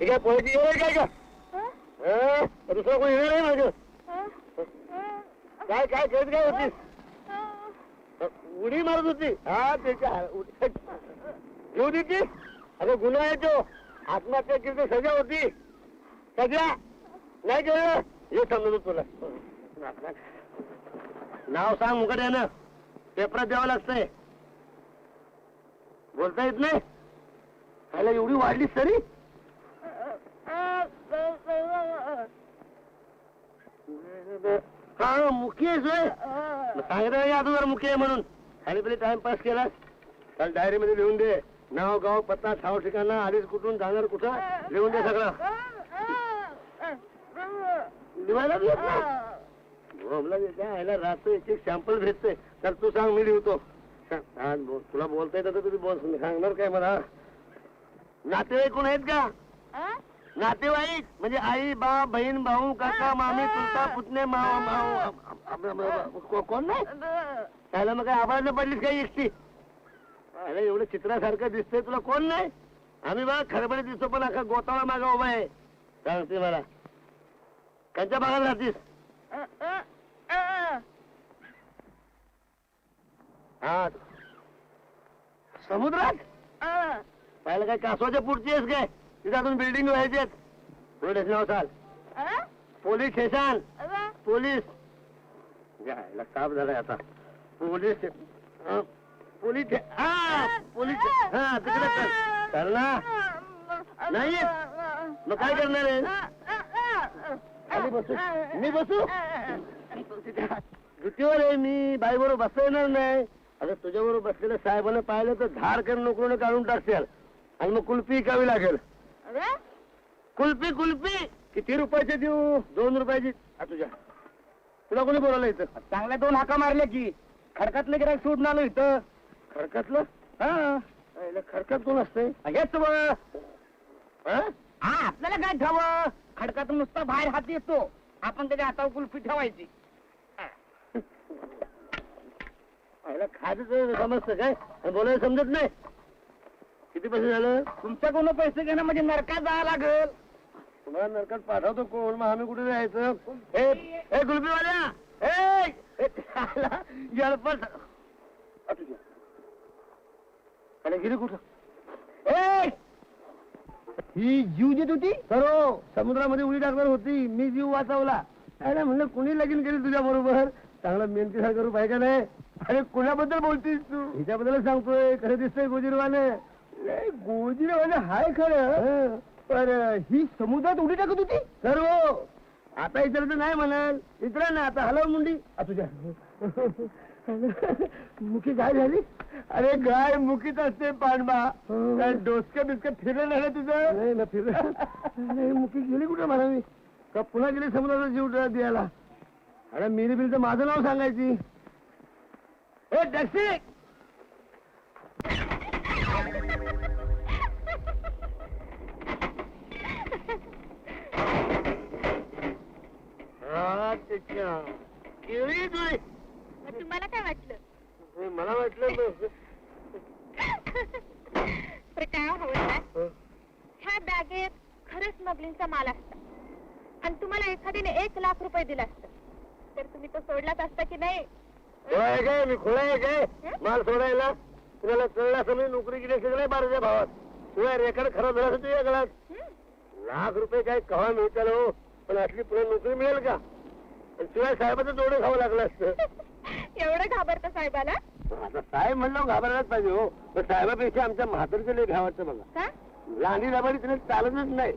ठीक आहे वेळ आहे काय का हं? दुसरं कोणी येणार नाही माझं काय काय करत काय होतीस उडी मारत होती. हा त्याच्या उडी- येऊ देती अरे गुन्हा आहे तो. आत्महत्या केली तर सजा होती. सजा? नाही केलं? हे समजतो तुला. नाव सांग मुकड्यानं पेपरात द्यावं लागतंय. बोलता येत नाही? खायला एवढी वाढली तरी? हा मुखी आहेस होय? सांगितलं नाही अगोदर मुखी आहे म्हणून. खाली पहिले टाइमपास केला. काल डायरी मध्ये लिहून दे. नाव गाव पत्ता ठाव ठिकाणा आधीच कुठून जाणार कुठं? लिहून दे सगळं. लिहायला देत्या, ह्याला राहतो एक एक सॅम्पल भेटतोय. तर तू सांग मी लिहतो. तुला बोलता येतं तर तुम्ही बोल. सांगणार काय मला? नातेवाईक कोण आहेत का? नातेवाईक म्हणजे आई बाप बहीण भाऊ काका मामी चुलता पुतणे माव को- कोण नाही? त्याला मग काय आबाळ पडलीच काही एकटी? अरे एवढं चित्रासारखं दिसतंय तुला कोण नाही? आम्ही बघा खरबडे दिसतो पण अख्खा गोताळा मागा उभा आहे. सांगते मला त्यांच्या भागात राहतीस? हा. समुद्रात? पाहिलं काय कासवाच्या पुढची आहेस काय? तिथे अजून बिल्डिंग व्हायचे पोलीस असाल पोलीस स्टेशन. पोलीस. जायला ताप झालाय आता. पोलीस हं, पोलीस हा पोलीस हा तिकडे चल. चल ना. नाही येत? मग काय करणार आहे? खाली बसू. मी बसू? जुतीवर आहे मी. बाई बरोबर बसता येणार नाही. आता तुझ्या बरोबर बसलेल्या साहेबांना पाहिलं तर धार करून नोकरीनं काढून टाकतील आणि मग कुल्फी विकावी लागेल. कुल्फी कुल्फी. किती रुपयाचे देऊ? दोन रुपयाची. आ, तुझ्या. तुला कोणी बोलावलं इथं? चांगल्या दोन हाका मारल्या की. खडकातलं गिरायक सोडून आलो इथं. खडकातलं? हा. याला खडकात कोण असतंय? हेच बघ. हा? हा आपल्याला काय ठेव? खडकातून नुसता बाहेर हात येतो. आपण त्याच्या हातावर कुल्फी ठेवायची. याला खायचं समजतं काय? आणि बोलायला समजत नाही. किती पैसे झालं? तुमच्याकडून पैसे घेणं म्हणजे नरकात जावं लागल. तुम्हाला नरकात पाठवतो कोण? मग आम्ही कुठे जायचं? ए गुलबीवाल्या! जळपट गिरी कुठं? ए ही जीव देत होती? सरो समुद्रामध्ये उडी टाकणार होती. मी जीव वाचवला. अरे म्हणलं कुणी लगीन केली तुझ्या बरोबर? चांगला मेहनती सारखं रूप आहे का नाही? अरे कुणाबद्दल बोलतीस तू? हिच्याबद्दल सांगतोय. खरं दिसतंय गोजीरवाने. गोजीरवाने हाय खरं पर ही समुद्रात उडी टाकत होती? सर्व. आता इतर नाही म्हणाल. इतर ना आता हलव मुंडी. तुझ्या. मुखी काय झाली? अरे गाय मुकीत असते पांडवा. हो. काय डोसकं बिस्कं फिरलं नाही तुझं? नाही ना फिर नाही मुखी गेली कुठे मला मी? का पुन्हा गेली समुद्राचा जीव द्यायला? अरे मिरी तर माझं नाव सांगायची. ए टॅक्सी. केळी तुम्हाला काय वाटलं? हे मला वाटलं न- तर काय हवं ना ह्या बॅगेत खरंच स्मगलिंगचा माल असता. आणि तुम्हाला एखाद्याने एक लाख रुपये दिला असतं. तर तुम्ही तो सोडलाच असता की नाही? काय? मी खोळा आहे काय? माल सोडायला? तुला कळलं असं मी नोकरी केली सगळे बाराच्या भावात? तुला रेकॉर्ड खराब झाला असं तुझ्या गळात? लाख रुपये काय कवा मिळतील हो? पण असली पुढे नोकरी मिळेल का? आणि शिवाय साहेबाचं जोडं खावं लागलं असतं. एवढं घाबरतं साहेबाला? आता साहेब म्हणलं घाबरायलाच पाहिजे हो. पण साहेबापेक्षा आमच्या म्हातारचं लय बघा. का लांडी दाबाडी तिने चालतच नाही.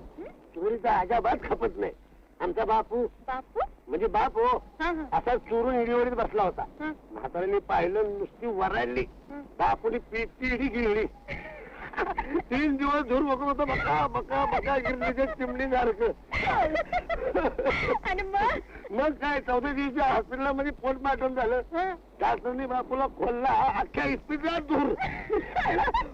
चोरीचा अजाबात खपत नाही. आमचा बापू बापू? म्हणजे बाप हो असा चोरून इडीवरीत बसला होता. म्हाताऱ्याने पाहिलं नुसती वराडली. बापूने पिटी गिळली. तीन दिवस धूर बघत होता बका बका बका गिरणीच्या चिमणी सारखं. मग? काय चौथ्या दिवशी हॉस्पिटलमध्ये पोस्टमार्टम झालं. हं. डॉक्टरने बापूला खोलला अख्ख्या इस्पितला दूर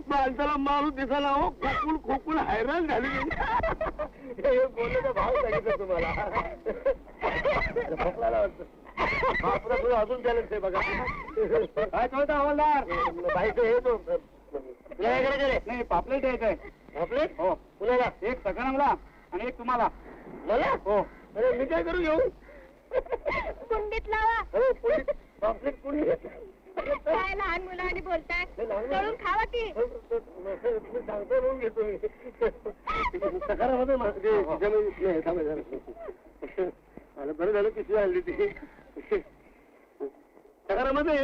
माणसाला माणूस दिसायला हो खोकून खोकून हैराण झाली. हे बोलण्याचा भाव सांगितलं तुम्हाला? खोकलायला वाटतं. बापूला थोडं अजून टॅलेंट आहे बघा काय कळतं हवालदार बाईचं हे तो तुला काय नाही पापलेट एक आहे आपले हो कुणाला एक सकारामला आणि एक तुम्हाला मला हो अरे मी काय करू घेऊ कुंडीत लावा अरे पुढे पापलेट कोणी काय लहान मुलांनी बोलताय तळून खावा की सांगतो म्हणून घेतो मी सकारामध्ये मा- ते तिच्यामध्ये- नाही, थांबा जरा. अरे बरं झालं किती आणली ती. सकारामध्ये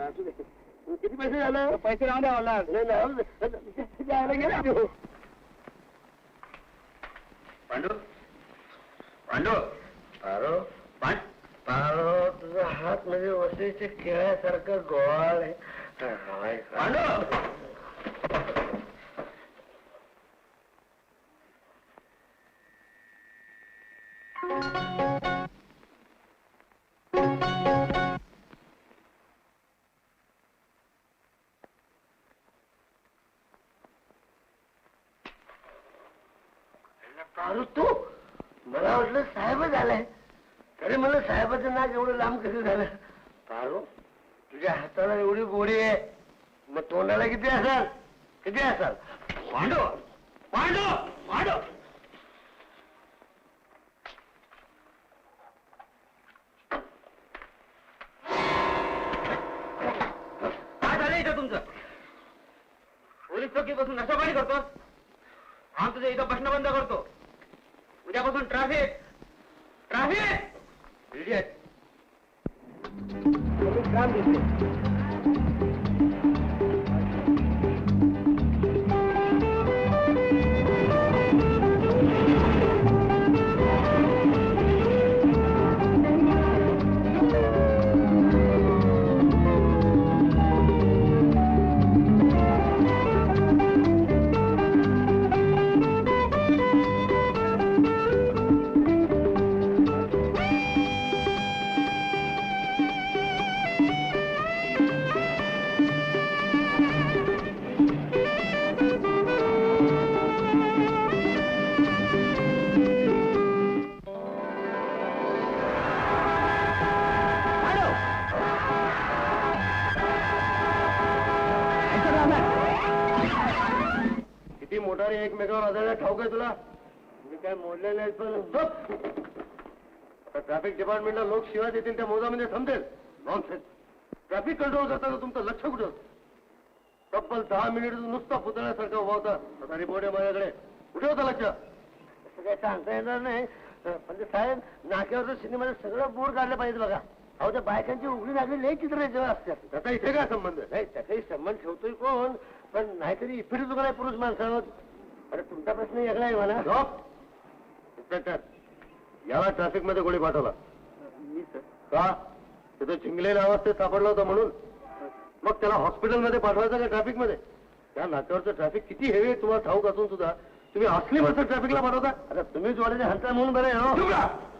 असू दे. किती पैसे झालं? पैसे राहून मला. असू. जायला गेला. पांडू? पांडू? पारो पांड. पारो तुझा हात म्हणजे वसईच्या केळ्यासारखं गोवाळ आहे. पांडू! अरे तू? मला वाटलं साहेबच आलाय. तरी मला साहेबाचं नाक एवढं लांब कसं झालं? पारो तुझ्या हाताला एवढी गोडी आहे. मग तोंडाला किती असाल? किती असाल? पांडू पांडू पांडू काय झालं इथं तुमचं? पोलीस चौकी बसून नशापाणी करतोस? आम तुझ्या इथं बसणं बंद करतो. उद्यापासून ट्रॅफिक ट्रॅफिक इडियट मोटारी एकमेकावर आधार ठाऊक आहे तुला? मी काय मोडले नाही पण ट्रॅफिक डिपार्टमेंटला लोक शिवाय देतील त्या मोजामध्ये थांबतील. नॉनसेन्स ट्रॅफिक कंट्रोल करताना तुमचं लक्ष कुठं? तब्बल दहा मिनिट नुसता पुतळ्यासारखा उभा होता. आता रिपोर्ट आहे माझ्याकडे. कुठे होता लक्ष? असं काय सांगता येणार नाही. म्हणजे साहेब नाक्यावरचं सिनेमाचं सगळं बोर्ड काढलं पाहिजे बघा. अहो त्या बायकांची उघडी लागली लई चित्र याच्यावर असतात त्याचा इथे काय संबंध नाही त्याचाही संबंध ठेवतोय कोण? पण नाहीतरी इफिरी चुका नाही पुरुष माणसावर. तुमचा प्रश्न वेगळा आहे मला इन्स्पेक्टर याला ट्रॅफिकमध्ये गोळी पाठवला. का? तिथं चिंगलेल्या अवस्थेत सापडला होता म्हणून. मग त्याला हॉस्पिटलमध्ये पाठवायचं का ट्रॅफिकमध्ये? त्या नाक्यावरचं ट्रॅफिक किती हेवी आहे तुम्हाला ठाऊक असून सुद्धा तुम्ही असली माणसं ट्रॅफिकला पाठवता? आता तुम्ही जोड्याचे हलता म्हणून बरं आहे हो?